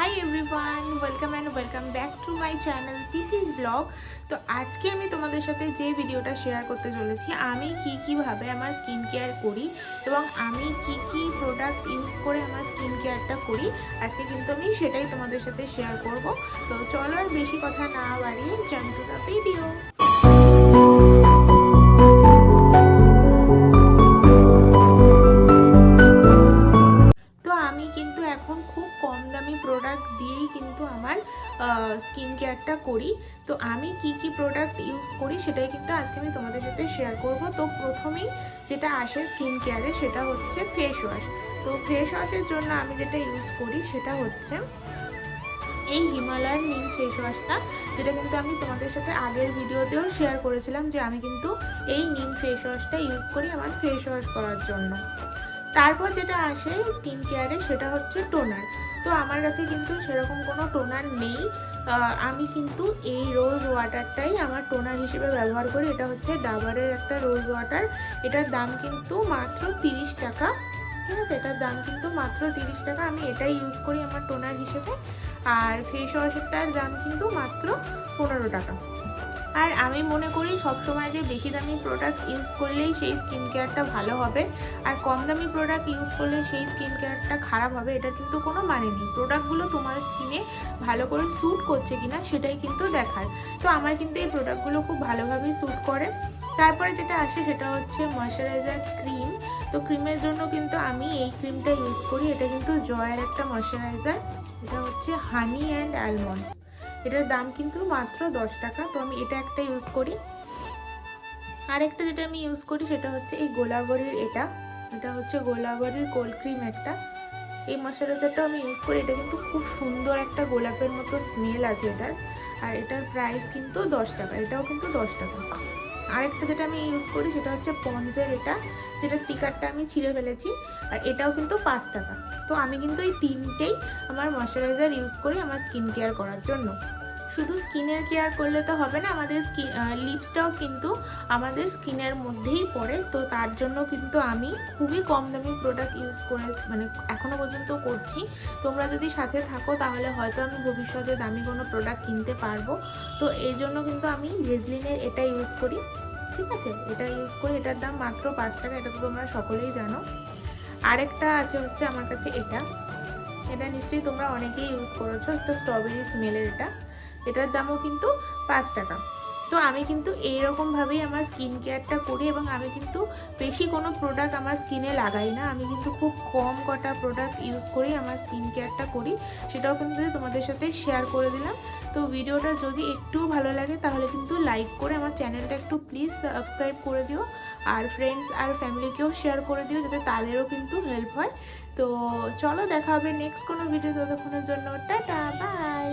Hi everyone welcome and welcome back to my channel পিপিস blog তো আজকে আমি তোমাদের সাথে যে ভিডিওটা শেয়ার করতে চলেছি, আমি কি কীভাবে আমার স্কিন কেয়ার করি এবং আমি কি কি প্রোডাক্ট ইউজ করে আমার স্কিন কেয়ারটা করি, আজকে কিন্তু আমি সেটাই তোমাদের সাথে শেয়ার করব। তো চলো আর বেশি কথা না বাড়িয়ে টু ভিডিও প্রোডাক্ট দিয়েই কিন্তু আমার স্কিন কেয়ারটা করি। তো আমি কি কি প্রোডাক্ট ইউজ করি সেটাই কিন্তু আজকে আমি তোমাদের সাথে শেয়ার করব। তো প্রথমেই যেটা আসে স্কিন কেয়ারে সেটা হচ্ছে ফেস ওয়াশ তো ফেস ওয়াশের জন্য আমি যেটা ইউজ করি সেটা হচ্ছে এই হিমালয়ার নিম ফেস ওয়াশটা যেটা কিন্তু আমি তোমাদের সাথে আগের ভিডিওতেও শেয়ার করেছিলাম যে আমি কিন্তু এই নিম ফেস ওয়াশটা ইউজ করি আমার ফেস ওয়াশ করার জন্য। তারপর যেটা আসে স্কিন কেয়ারে সেটা হচ্ছে টোনার তো আমার কাছে কিন্তু সেরকম কোনো টোনার নেই। আমি কিন্তু এই রোজ ওয়াটারটাই আমার টোনার হিসেবে ব্যবহার করি। এটা হচ্ছে ডাবারের একটা রোজ ওয়াটার এটার দাম কিন্তু মাত্র তিরিশ টাকা। ঠিক আছে? এটার দাম কিন্তু মাত্র তিরিশ টাকা। আমি এটাই ইউজ করি আমার টোনার হিসেবে। আর ফেস ওয়াশেরটার দাম কিন্তু মাত্র পনেরো টাকা। আর আমি মনে করি সবসময় যে বেশি দামি প্রোডাক্ট ইউজ করলেই সেই স্কিন কেয়ারটা ভালো হবে। আর কম দামি প্রোডাক্ট ইউজ করলে সেই স্কিন কেয়ারটা খারাপ হবে, এটা কিন্তু কোনো মানে নেই। প্রোডাক্টগুলো তোমার স্কিনে ভালো করে স্যুট করছে কিনা সেটাই কিন্তু দেখার। তো আমার কিন্তু এই প্রোডাক্টগুলো খুব ভালোভাবেই স্যুট করে। তারপরে যেটা আসে সেটা হচ্ছে ময়শ্চারাইজার ক্রিম তো ক্রিমের জন্য কিন্তু আমি এই ক্রিমটা ইউজ করি। এটা কিন্তু জয়ের একটা ময়শ্চারাইজার এটা হচ্ছে হানি অ্যান্ড অ্যালমন্ডস এটার দাম কিন্তু মাত্র দশ টাকা। তো আমি এটা একটা ইউজ করি। আরেকটা যেটা আমি ইউজ করি সেটা হচ্ছে এই গোলাগরির এটা। এটা হচ্ছে গোলাগরির কোল্ড ক্রিম একটা। এই মশলাজারটা আমি ইউজ করি। এটা কিন্তু খুব সুন্দর একটা গোলাপের মতো স্মেল আছে এটার। আর এটার প্রাইস কিন্তু দশ টাকা, এটাও কিন্তু দশ টাকা। আরেকটা যেটা আমি ইউজ করি সেটা হচ্ছে পঞ্জের এটা, যেটা স্পিকারটা আমি ছিঁড়ে ফেলেছি, আর এটাও কিন্তু পাঁচ টাকা। তো আমি কিন্তু এই তিনটেই আমার ময়শ্চারাইজার ইউজ করি আমার স্কিন কেয়ার করার জন্য। শুধু স্কিনের কেয়ার করলে তো হবে না, আমাদের স্কিন লিপসটাও কিন্তু আমাদের স্কিনের মধ্যেই পড়ে। তো তার জন্য কিন্তু আমি খুবই কম দামি প্রোডাক্ট ইউজ করে মানে এখনও পর্যন্ত করছি। তোমরা যদি সাথে থাকো, তাহলে হয়তো আমি ভবিষ্যতে দামি কোনো প্রোডাক্ট কিনতে পারব। তো এই জন্য কিন্তু আমি ভেজলিনের এটা ইউজ করি। ঠিক আছে? এটা ইউজ করি। এটার দাম মাত্র পাঁচ টাকা, এটা তো তোমরা সকলেই জানো। আরেকটা আছে হচ্ছে আমার কাছে এটা। এটা নিশ্চয়ই তোমরা অনেকেই ইউজ করেছ, একটা স্ট্রবেরি স্মেলের এটা। এটার দামও কিন্তু পাঁচ টাকা। তো আমি কিন্তু এইরকমভাবেই আমার স্কিন কেয়ারটা করি এবং আমি কিন্তু বেশি কোনো প্রোডাক্ট আমার স্কিনে লাগাই না। আমি কিন্তু খুব কম কটা প্রোডাক্ট ইউজ করি আমার স্কিন কেয়ারটা করি। সেটাও কিন্তু তোমাদের সাথে শেয়ার করে দিলাম। তো ভিডিওটা যদি একটু ভালো লাগে তাহলে কিন্তু লাইক করে আমার চ্যানেলটা একটু প্লিজ সাবস্ক্রাইব করে দিও। আর ফ্রেন্ডস আর ফ্যামিলিকেও শেয়ার করে দিও যাতে তাদেরও কিন্তু হেল্প হয়। তো চলো দেখা হবে নেক্সট কোনো ভিডিও ততক্ষণের জন্য। Tata bye